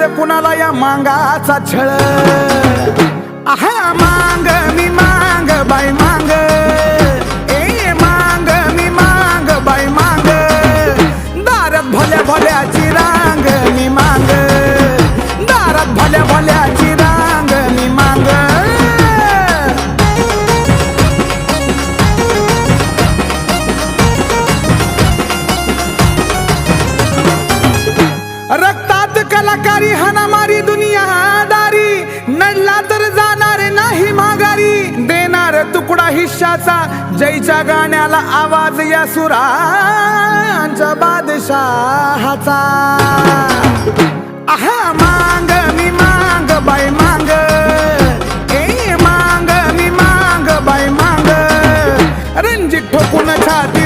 कुणाला या मांगाचा छळ? आहा मांग मी मांग बाई मांग. ए मांग मी मांग बाई मांग. दारात भल्या भल्याची रांग मी मांग. दारात भल्या भल्याची रांग मी मांग. रक्त कलाकारी हानामारी दुनियादारी नडला तर जाणार नाही माघारी. देणार तुकडा हिश्शाचा. जयच्या गाण्याला आवाज या सुरांच्या बादशाहाचा. आहा मांग मी मांग बाय मांग. ए मांग मी मांग बाय मांग. रंजित ठोकून छाती